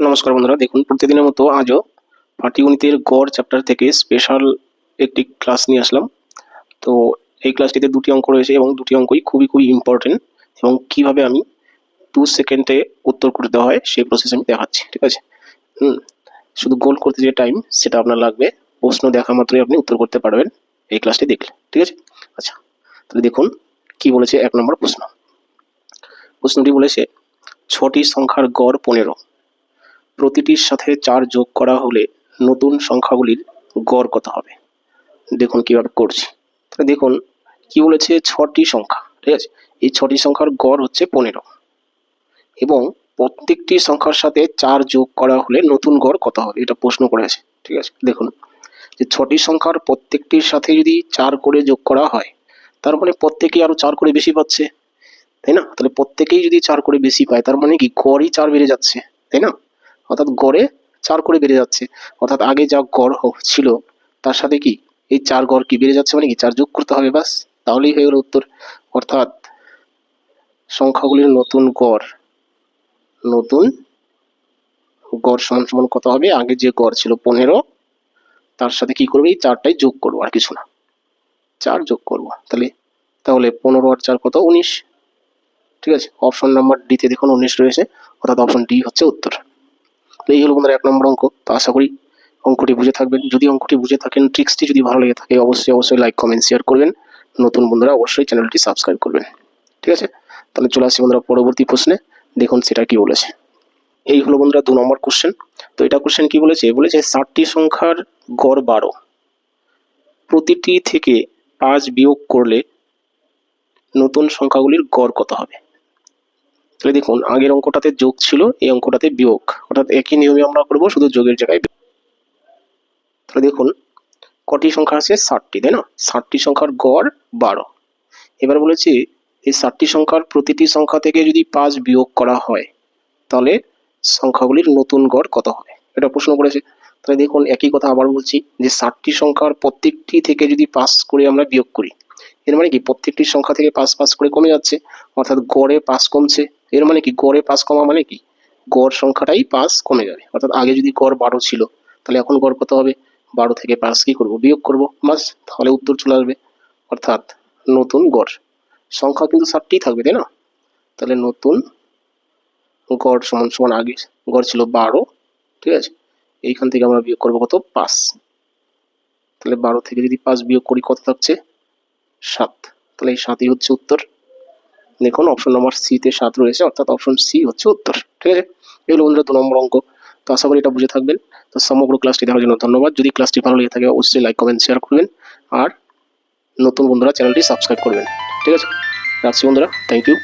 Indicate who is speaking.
Speaker 1: নমস্কার বন্ধুরা, দেখুন, প্রতিদিনের মতো আজও পাটিগণিতের গড় চ্যাপ্টার থেকে স্পেশাল একটি ক্লাস নিয়ে আসলাম। তো এই ক্লাসটিতে দুটি অঙ্ক রয়েছে এবং দুটি অঙ্কই খুবই খুবই ইম্পর্টেন্ট এবং কীভাবে আমি দু সেকেন্ডে উত্তর করে দেওয়া হয় সেই প্রসেস আমি দেখাচ্ছি, ঠিক আছে? হুম, শুধু গোল করতে যে টাইম সেটা আপনার লাগবে। প্রশ্ন দেখা মাত্রই আপনি উত্তর করতে পারবেন এই ক্লাসটি দেখলে, ঠিক আছে? আচ্ছা তাহলে দেখুন, কি বলেছে এক নম্বর প্রশ্ন। প্রশ্নটি বলেছে, ছটি সংখ্যার গড় পনেরো। প্রতিটির সাথে চার যোগ করা হলে নতুন সংখ্যাগুলির গড় কত হবে? দেখুন কীভাবে করছি। দেখুন, কি বলেছে? ছটি সংখ্যা, ঠিক আছে? এই ছটি সংখ্যার গড় হচ্ছে পনেরো। এবং প্রত্যেকটি সংখ্যার সাথে চার যোগ করা হলে নতুন গড় কত হবে? এটা প্রশ্ন করেছে, ঠিক আছে? দেখুন, যে ছটি সংখ্যার প্রত্যেকটির সাথে যদি চার করে যোগ করা হয়, তার মানে প্রত্যেকেই আরও চার করে বেশি পাচ্ছে, তাই না? তাহলে প্রত্যেকেই যদি চার করে বেশি পায়, তার মানে কি? গড়ই চার বেড়ে যাচ্ছে, তাই না? অর্থাৎ গড়ে চার করে বেড়ে যাচ্ছে। অর্থাৎ আগে যা গড় ছিল, তার সাথে কি? এই চার গড় কি বেড়ে যাচ্ছে মানে কি? চার যোগ করতে হবে বাস তাহলেই হয়ে গেল উত্তর। অর্থাৎ সংখ্যাগুলির নতুন গড় নতুন গড় সমান সমান কত হবে? আগে যে গড় ছিল পনেরো, তার সাথে কি করব? এই চারটাই যোগ করব, আর কিছু না। চার যোগ করব, তাহলে তাহলে পনেরো আর চার কত? উনিশ। ঠিক আছে? অপশন নাম্বার ডিতে দেখুন, উনিশ রয়েছে। অর্থাৎ অপশন ডি হচ্ছে উত্তর। এই হলো বন্ধুরা এক নম্বর অঙ্ক। তো আশা করি অঙ্কটি বুঝে থাকবেন। যদি অঙ্কটি বুঝে থাকেন ট্রিক্সটি যদি ভালো লেগে থাকে, অবশ্যই অবশ্যই লাইক কমেন্ট শেয়ার করবেন। নতুন বন্ধুরা অবশ্যই চ্যানেলটি সাবস্ক্রাইব করবেন। ঠিক আছে? তাহলে চলে আসছি বন্ধুরা পরবর্তী প্রশ্নে। দেখুন সেটা কি বলেছে। এই হলো বন্ধুরা দু নম্বর কোশ্চেন তো এটা কোশ্চেন কি বলেছে? বলেছে, ষাটটি সংখ্যার গড় বারো। প্রতিটি থেকে পাঁচ বিয়োগ করলে নতুন সংখ্যাগুলির গড় কত হবে? তাহলে দেখুন, আগের অঙ্কটাতে যোগ ছিল, এই অঙ্কটাতে বিয়োগ। অর্থাৎ একই নিয়মে আমরা করব, শুধু যোগের জায়গায়। তাহলে দেখুন, কটি সংখ্যা আছে? ষাটটি, তাই না? ষাটটি সংখ্যার গড় বারো। এবার বলেছি, এই ষাটটি সংখ্যার প্রতিটি সংখ্যা থেকে যদি পাঁচ বিয়োগ করা হয়, তাহলে সংখ্যাগুলির নতুন গড় কত হবে? এটা প্রশ্ন করেছে। তাহলে দেখুন, একই কথা আবার বলছি, যে ষাটটি সংখ্যার প্রত্যেকটি থেকে যদি পাস করে আমরা বিয়োগ করি, এর মানে কি? প্রত্যেকটি সংখ্যা থেকে পাঁচ পাঁচ করে কমে যাচ্ছে, অর্থাৎ গড়ে পাঁচ কমছে। এর মানে কি? গড়ে পাঁচ কমা মানে কি? গড় সংখ্যাটাই পাঁচ কমে যাবে। অর্থাৎ আগে যদি গড় বারো ছিল, তাহলে এখন গড় কত হবে? বারো থেকে পাঁচ কি করব? বিয়োগ করব। বাস, তাহলে উত্তর চলে আসবে। অর্থাৎ নতুন গড়। সংখ্যা কিন্তু ষাটটি থাকবে, তাই না? তাহলে নতুন গড় সমান সমান আগে গড় ছিল বারো, ঠিক আছে? এইখান থেকে আমরা বিয়োগ করব কত? পাঁচ। তাহলে বারো থেকে যদি পাঁচ বিয়োগ করি, কত থাকছে? সাত। তাহলে এই সাতই হচ্ছে উত্তর। দেখুন অপশন নম্বর সিতে সাত রয়েছে, অর্থাৎ অপশন সি হচ্ছে উত্তর, ঠিক আছে? এগুলো বন্ধুরা দু নম্বর অঙ্ক। তো আশা করি এটা বুঝে থাকবেন। তো সমগ্র ক্লাসটি দেখার জন্য ধন্যবাদ। যদি ক্লাসটি ভালো লেগে থাকে, অবশ্যই লাইক কমেন্ট শেয়ার করবেন। আর নতুন বন্ধুরা চ্যানেলটি সাবস্ক্রাইব করবেন, ঠিক আছে? রাখছি বন্ধুরা থ্যাংক ইউ